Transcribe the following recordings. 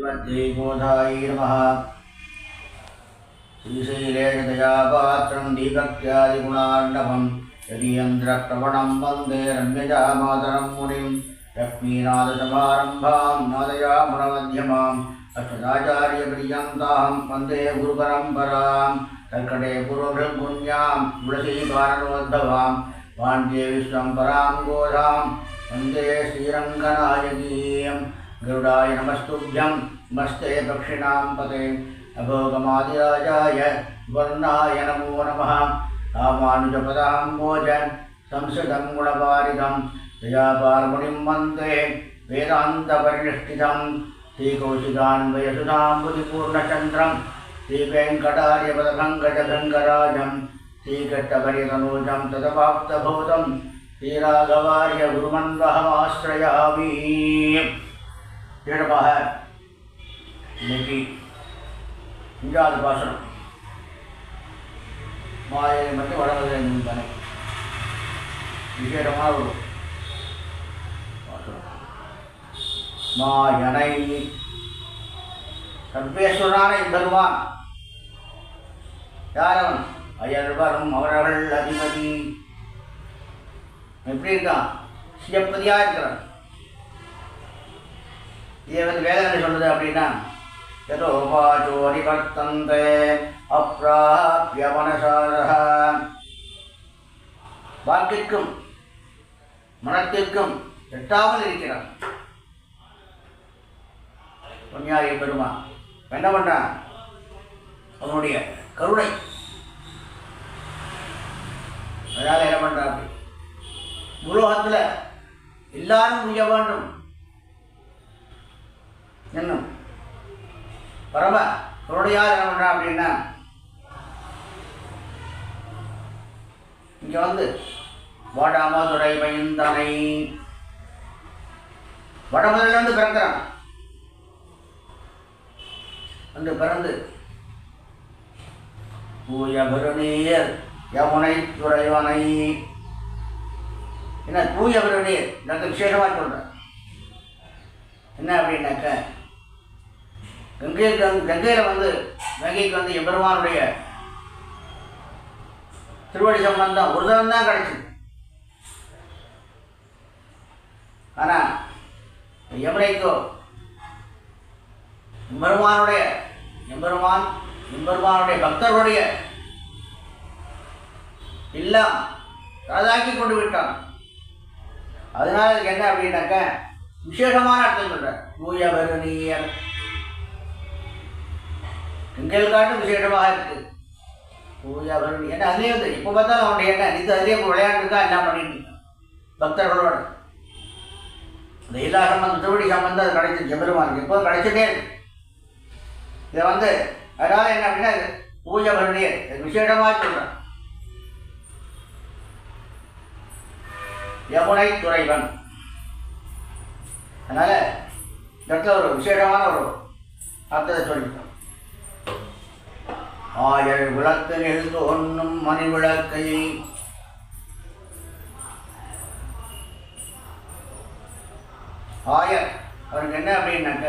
श्रीमद्यै गोधायै नमः श्रीशैलेन दया पात्रं दीपत्यादिगुणार्णवं यदीन्द्रप्रवणं वन्दे रम्यजा मातरं मुनिं लक्ष्मीनाथसमारम्भां नादयामुनमध्यमाम् अष्टदाचार्यपर्यन्तां वन्दे गुरुपरम्परां कर्कटे पूर्वभृङ्गुण्यां तुलसीकारणोद्भवां पाण्ड्ये विश्वम्परां गोधां वन्दे श्रीरङ्गनायकीं गरुडाय नमस्तुभ्यं नमस्ते दक्षिणां पते अभोगमादिराजाय वर्णाय नमो नमः रामानुजपदाम्बोज संस्कृतं गुणपारितं दयापालमुनिं वन्दे वेदान्तपरिनिष्ठितं श्रीकौशिकान्वयसुधाम्बुधिपूर्णचन्द्रं श्रीवेङ्कटार्यपदभङ्गजभङ्गराजं श्रीकट्टपरितनूजं तदपाप्तभूतं श्रीराघवार्य गुरुमन्वहमाश्रयामि ஏழமாக இன்னைக்கு அஞ்சாவது பாசனம் மாயை மட்டும் வடமதுரை தானே விசேஷமான ஒரு பாசனம் மாயனை சர்வேஸ்வரனான பெருமான் யாரவன் அயல்வரும் அவர்கள் அதிபதி எப்படி இருக்கான் சிவப்பதியாக இருக்கிறான் இதை வந்து வேதனை சொல்லுது அப்படின்னா எதோ வாச்சோ நிவர்த்தந்தே அப்பிராபிய மனசாரக வாக்கிற்கும் மனத்திற்கும் எட்டாமல் இருக்கிறார் பொன்னியாரிய பெருமா என்ன பண்ணுறான் அவனுடைய கருணை. அதனால் என்ன பண்ணுறான் உலோகத்தில் எல்லாரும் முடிய வேண்டும். என்னும் பரம தொடையார் என்ன அப்படின்னா? இங்கே வந்து வடமதுரை பயந்தனை வடமதுரையிலேருந்து பிறக்கிறான். வந்து பிறந்து தூய பெருநீர் யமுனை துறைவனை. என்ன தூய பெருநீர் எனக்கு விசேஷமாக சொல்கிறேன் என்ன அப்படின்னாக்க கங்கைக்கு வந்து கங்கையில் வந்து கங்கைக்கு வந்து எம்பெருமானுடைய திருவடி சம்பந்தம் ஒரு தரம் தான் கிடைச்சது ஆனால் யமுனைக்கோ எம்பெருமானுடைய எம்பெருமான் எம்பெருமானுடைய பக்தர்களுடைய எல்லாம் அதாக்கி கொண்டு விட்டான். அதனால என்ன அப்படின்னாக்க விசேஷமான அர்த்தம் சொல்கிறேன் தூய வருணியர் எங்கள் காட்டும் விசேஷமாக இருக்கு. பூஜா வருணி என்ன அதுலேயே வந்து இப்போ பார்த்தாலும் அவனுடைய என்ன இது அதுலேயே விளையாண்டுருக்கா என்ன பண்ணிட்டு இருக்கான் பக்தர்களோட. இந்த எல்லா சம்பந்தம் திருவடி சம்பந்தம் அது கிடைச்சிருச்சு பெருமானுக்கு இப்போ கிடைச்சிட்டே இருக்கு இதை வந்து அதனால என்ன அப்படின்னா பூஜை பண்ணியே இது விசேஷமாக சொல்கிறேன் யமுனை துறைவன். அதனால் இந்த இடத்துல ஒரு விசேஷமான ஒரு அர்த்தத்தை சொல்லிட்டோம். ஆயல் விளக்கு நெழுந்து மணி விளக்கை ஆயர் அவருக்கு என்ன அப்படின்னாக்க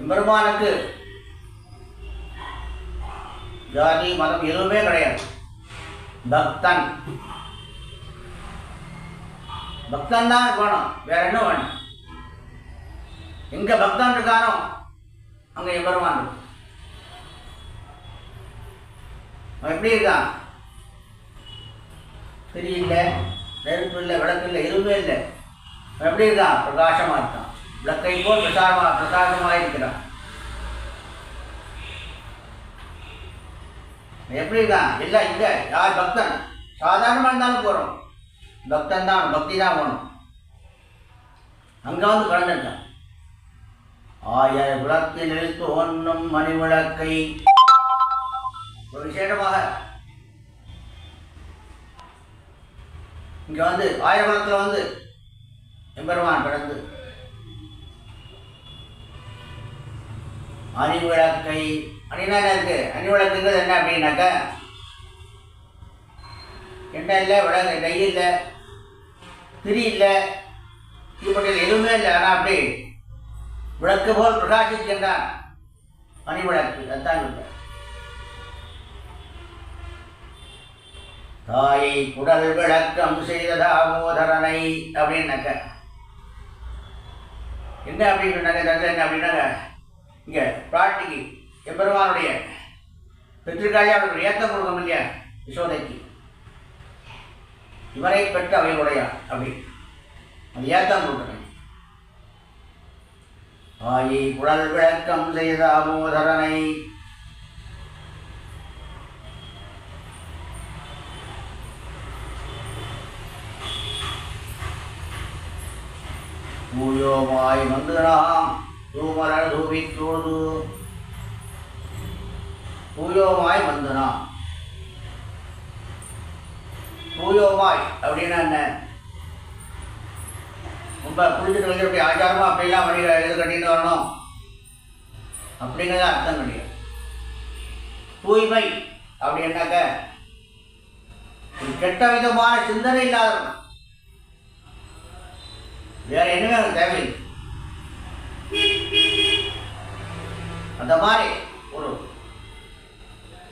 எம்பெருமானுக்கு ஜாதி மதம் எதுவுமே கிடையாது. பக்தன். பக்தன் தான் வேணும் வேற என்ன வேணும்? எங்க பக்தன் இருக்காரோ அங்க எம்பெருமான் இருக்கு. அவன் எப்படி இருக்கான்? திரி இல்லை நெருப்பு இல்லை விளக்கு இல்லை எதுவுமே இல்லை. அவன் எப்படி இருக்கான்? பிரகாசமாக இருக்கான். விளக்கை போல் பிரசாரமாக பிரகாசமாக இருக்கிறான் எப்படி இருக்கான்? இல்லை இல்லை யார் பக்தன்? சாதாரணமாக இருந்தாலும் போகிறோம் பக்தன் தான் பக்தி தான் போகணும் அங்கே வந்து கலந்துட்டான். ஆய விளக்கில் தோன்றும் மணி விளக்கை ஒரு விசேஷமாக இங்கே வந்து ஆயிரகுளத்தில் வந்து எம்பெருமான் பிறந்து. அணி விளக்கை அணினா என்ன இருக்கு அணி விளக்குங்கிறது என்ன அப்படின்னாக்க எண்ணெய் இல்லை விளக்கு நெய் இல்லை திரி இல்லை இப்படியில் எதுவுமே இல்லை. ஆனால் அப்படி விளக்கு போல் பிரகாசிக்கின்றான் மணி விளக்கு அதுதான் சொல்ற தாயை குடல் விளக்கம் செய்த தாமோதரனை அப்படின்னாக்க. என்ன அப்படின்னு சொன்னாங்க தந்தை என்ன அப்படின்னாங்க இங்கே பிராட்டிக்கு எம்பெருமானுடைய பெற்றிருக்காளே அவருக்கு ஏத்தம் கொடுக்கணும் இல்லையா? யசோதைக்கு இவரை பெற்று அவையுடைய அப்படி. அது ஏத்தம் கொடுக்கணும். ஆயி குழல் விளக்கம் செய்த அமோதரனை பூயோமாய் வந்து நாம் தூமலர் தூவித்தோடு பூயோமாய் வந்து நாம் பூயோமாய் அப்படின்னா என்ன ரொம்ப குளிச்சுட்டு வந்து அப்படி ஆச்சாரமா அப்படிலாம் மணி இது கட்டிட்டு வரணும் அப்படிங்கிறத அர்த்தம் கிடையாது தூய்மை அப்படின்னாக்க கெட்ட விதமான சிந்தனை இல்லாதவன் வேற என்னவே அவனுக்கு தேவையில்லை அந்த மாதிரி ஒரு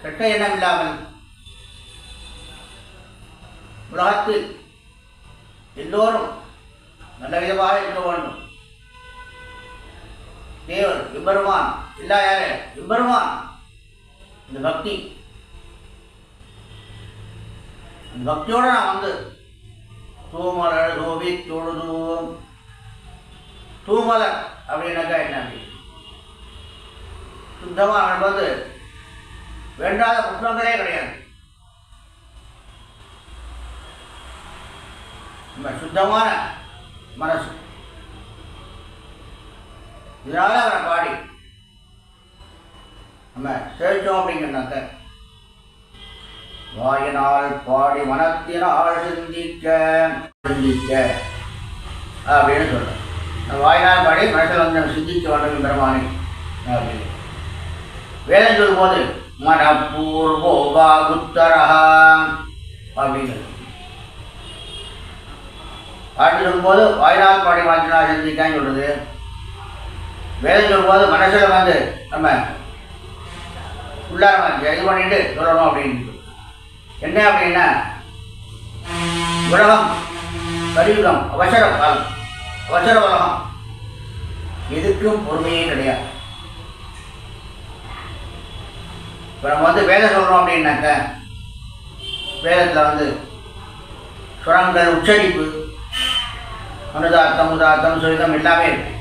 கெட்ட எண்ணம் இல்லாமல் உலகத்தில் எல்லோரும் நல்ல விதமாக இருக்க வேண்டும். தேவர் எம்பெருமான் இல்லா யாரு? எம்பெருமான். இந்த பக்தி. அந்த பக்தியோடு நான் வந்து தூமலர் தூவி தொழுதுவோம் தூமலை அப்படின்னாக்கா என்ன சுத்தமாக அவனுக்கு வந்து வேண்டாத புத்தகங்களே கிடையாது. நம்ம சுத்தமான மனசு. இதனால அவரை பாடி நம்ம சேர்த்தோம் அப்படிங்கிறனாக்க வாயினால் பாடி மனத்தினால் சிந்திக்க சிந்திக்க அப்படின்னு சொல்றேன் வாயினால் பாடி மனசில் வந்து நம்ம சிந்திக்க வேண்டும் பெருமானி. அப்படின்னு வேதம் சொல்லும்போது மனப்பூர்வோபாகுத்தரஹா அப்படிங்கிறது. பாட்டு சொல்லும்போது வாயினால் பாடி மாற்றினா சிந்திக்கான்னு சொல்கிறது வேதம் சொல்லும்போது மனசில் வந்து நம்ம உள்ளார வந்து இது பண்ணிட்டு சொல்லணும் அப்படின்னு. என்ன அப்படின்னா உலகம் கலியுகம் அவசர காலம். அவசர உலகம் எதுக்கும் பொறுமையே கிடையாது. இப்போ நம்ம வந்து வேதம் சொல்கிறோம் அப்படின்னாக்க வேதத்தில் வந்து சுரங்கள் உச்சரிப்பு அனுதாத்தம் உதாத்தம் சுரிதம் எல்லாமே இருக்கு.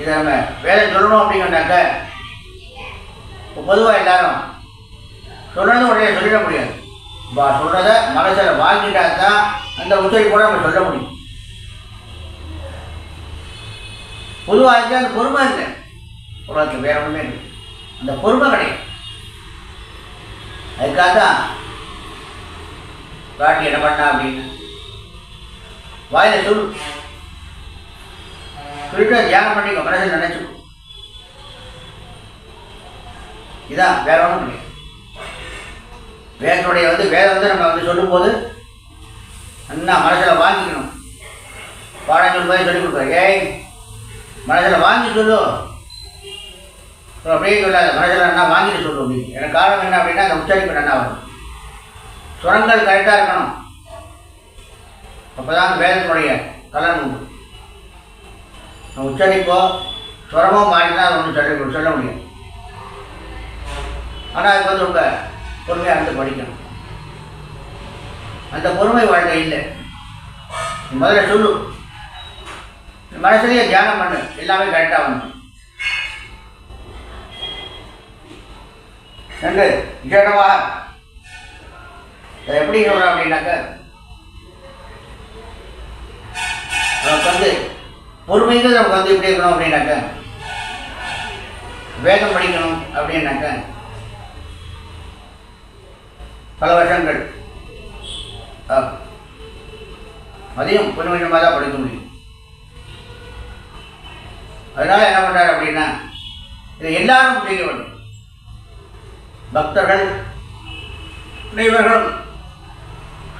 இதை நம்ம வேதம் சொல்லணும் அப்படின்னாக்க பொதுவாக எல்லாரும் சொல்கிறது உடனே சொல்லிட முடியாது. இப்போ சொல்கிறத மனசில் வாங்கிட்டா தான் அந்த உச்சரிப்போட நம்ம சொல்ல முடியும். பொதுவாக இருக்கு அந்த பொறுமை இல்லை. உலகத்தில் வேற ஒன்றுமே இல்லை. அந்த பொறுமை கிடையாது. அதுக்காக தான் பாட்டி என்ன பண்ணா அப்படின்னு வாயில சொல்லு. சொல்லிட்டு தியானம் பண்ணிக்கோ. மனசில் நினைச்சுக்கோ. இதான் வேற ஒன்றும் கிடையாது. வேதனுடைய வந்து வேதம் வந்து நம்ம வந்து சொல்லும்போது நல்லா மனசில் வாங்கிக்கணும் பாடங்கள் போய் சொல்லிக் கொடுக்குறேன் ஏய் மனசில் வாங்கி சொல்லு அப்படியே சொல்லாத மனசில் என்ன வாங்கிட்டு சொல்லு நீ. எனக்கு காரணம் என்ன அப்படின்னா அந்த உச்சரிப்பு நல்லா வரும். சுரங்கள் கரெக்டாக இருக்கணும். அப்போ தான் அந்த வேதத்தினுடைய கலன் உண்டு. நம்ம உச்சரிப்போ சுரமோ மாறி தான் அதை ஒன்று சொல்ல சொல்ல முடியும் ஆனால் அதுக்கு வந்து ரொம்ப பொறுமையாக இருந்து படிக்கணும். அந்த பொறுமை வாழ்க்கை இல்லை. முதல்ல சொல்லு. மனசுலயே தியானம் பண்ணு. எல்லாமே கரெக்டாக வந்து ரெண்டு ஜடவா எப்படி சொல்கிறேன் அப்படின்னாக்க நமக்கு வந்து பொறுமைங்கிறது நமக்கு வந்து எப்படி இருக்கணும் அப்படின்னாக்க வேகம் படிக்கணும் அப்படின்னாக்க பல வருஷங்கள் மதியம் அதையும் கொஞ்சம் கொஞ்சமாக தான் படிக்க முடியும். அதனால் என்ன பண்ணார் அப்படின்னா இதை எல்லாரும் செய்ய வேண்டும். பக்தர்கள் அனைவர்களும்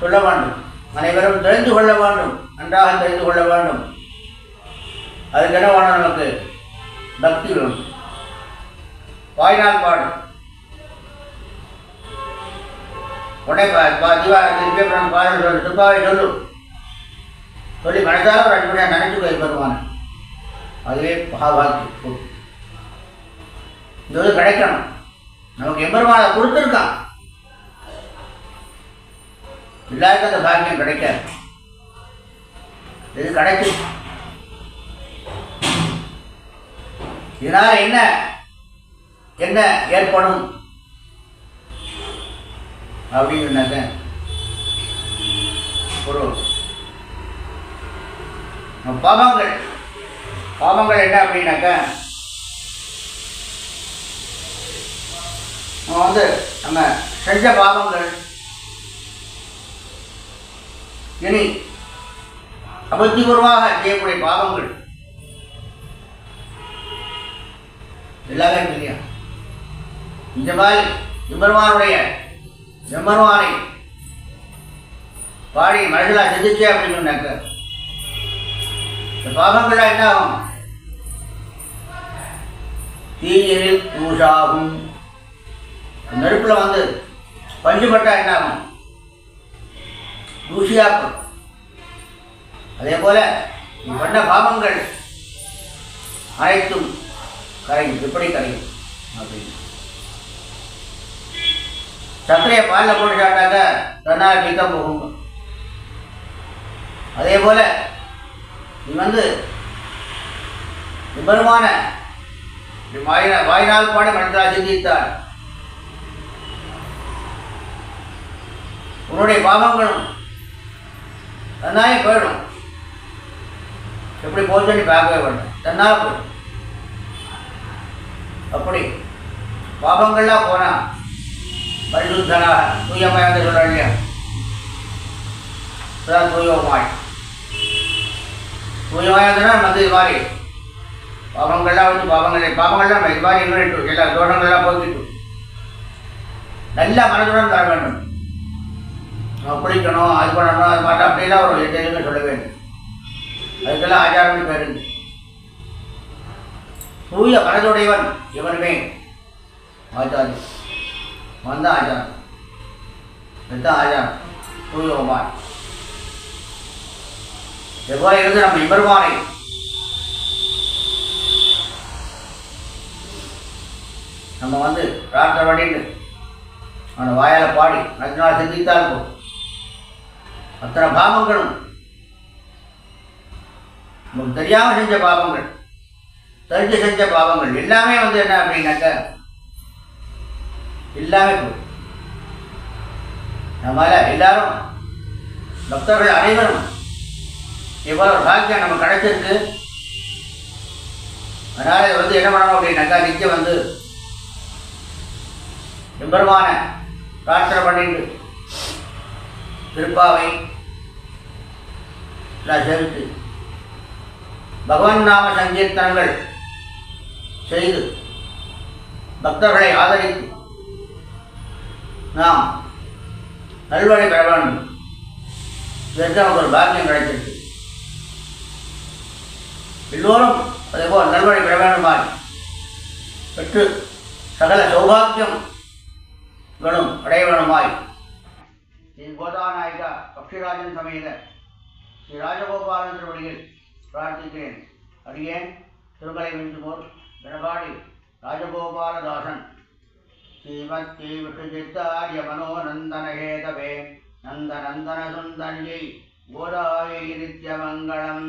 சொல்ல வேண்டும். அனைவரும் தெரிந்து கொள்ள வேண்டும். நன்றாக தெரிந்து கொள்ள வேண்டும். அதுக்கு என்ன வேணும் நமக்கு? பக்தி வேணும். வாய்நாள் பாடு. உடனே பா- பா- திவா பாடல் சொல்லு. திருப்பாவை சொல்லு. சொல்லி மனதாக ஒரு அடிப்படையாக நினைச்சுக்கோ பெருமான் அதுவே மகாபாக்கியம் இந்த இது கிடைக்கணும் நமக்கு எம்பெருமானை கொடுத்துருக்கான். எல்லாருக்கும் அந்த பாக்கியம் கிடைக்காது. இது கிடைக்கும்? இதனால என்ன? என்ன ஏற்படும்? அப்படின்னாக்க ஒரு நம்ம பாவங்கள். பாவங்கள் என்ன அப்படின்னாக்க நம்ம வந்து நம்ம செஞ்ச பாவங்கள் இனி அபத்திபூர்வமாக செய்யக்கூடிய பாவங்கள் எல்லாமே இல்லையா? இந்த மாதிரி எம்பெருமானுடைய எம்பெருமானை பாடி மனசில் சிந்திச்சே அப்படின்னு சொன்னாக்க இந்த விழா என்ன ஆகும் தீயினில் தூஷாகும் நெருப்பில் வந்து பஞ்சுபட்டா என்ன ஆகும் தூஷியாக்கும் அதே போல நீ பண்ண பாவங்கள் அனைத்தும் கரையும். எப்படி கரையும்? அப்படின்னு. சர்க்கரையை பாலில் போட்டு சாப்பிட்டாக்க தன்னால் பிக்கம் போகும். அதே போல நீ வந்து விபரமான வாயினா வாயினால் பாட மனதாக சிந்தித்தார் உன்னுடைய பாவங்களும் தன்னாலே போயிடும். எப்படி போச்சுன்னு பார்க்கவே வேண்டும். தன்னால் போயிடும். அப்படி பாபங்கள்லாம் போனா பரிசுத்தனாக தூயமாக வந்து இல்லையா தூயமாய் தூயமாய் வந்து இது மாதிரி. பாவங்கள்லாம் வந்து பாவங்களை பாவங்கள்லாம் இது மாதிரி இன்னும் எல்லா தோஷங்கள்லாம் போக்கிட்டு. நல்ல மனதுடன் தர வேண்டும். நம்ம குளிக்கணும் அது பண்ணணும் அது மாதிரி அப்படிலாம் ஒரு எதையுமே சொல்ல வேண்டும். அதுக்கெல்லாம் ஆச்சாரம் பேருந்து தூய மனதுடையவன் இவனுமே ஆச்சாரி வந்த ஆச்சாரம். இதுதான் ஆச்சாரம். தூயமாய் எவ்வாறு இருந்து நம்ம இமர்வானை நம்ம வந்து பிரார்த்தனை பண்ணிட்டு அவனை வாயால் பாடி நச்சினால் சிந்தித்தால் போதும். அத்தனை பாவங்களும் நமக்கு தெரியாமல் செஞ்ச பாவங்கள் தெரிஞ்சு செஞ்ச பாவங்கள் எல்லாமே வந்து என்ன அப்படின்னாக்க எல்லாமே போகும் நம்மளால் எல்லாரும் பக்தர்கள் அனைவரும் இவ்வளவு பாக்கியம் நம்ம கிடைச்சிருக்கு? அதனால இதை வந்து என்ன பண்ணணும் அப்படின்னாக்கா நிச்சயம் வந்து எம்பெருமான பிரார்த்தனை பண்ணிட்டு திருப்பாவை எல்லாம் சேர்த்து பகவான் நாம சங்கீர்த்தனங்கள் செய்து பக்தர்களை ஆதரித்து நாம் நல்வழி பெற வேண்டும். இதற்கு நமக்கு ஒரு பாக்கியம் கிடைச்சிருக்கு. எல்லோரும் அதேபோல் நல்வழி பெற வேண்டுமாய் பெற்று சகல சௌபாக்கியம் வேணும் அடைய வேணுமாய் என் கோதாநாயகா பக்ஷிராஜன் சமையல ஸ்ரீ ராஜகோபாலன் திருவடியில் பிரார்த்திக்கிறேன் அடியேன் திருமலை விந்துமோர் வினபாடி ராஜகோபாலதாசன் ஸ்ரீமத்தி விட்டுச்சித்தாரிய மனோநந்தன ஹேதவே நந்த நந்தன சுந்தன்யை கோதாயை நித்யமங்கலம்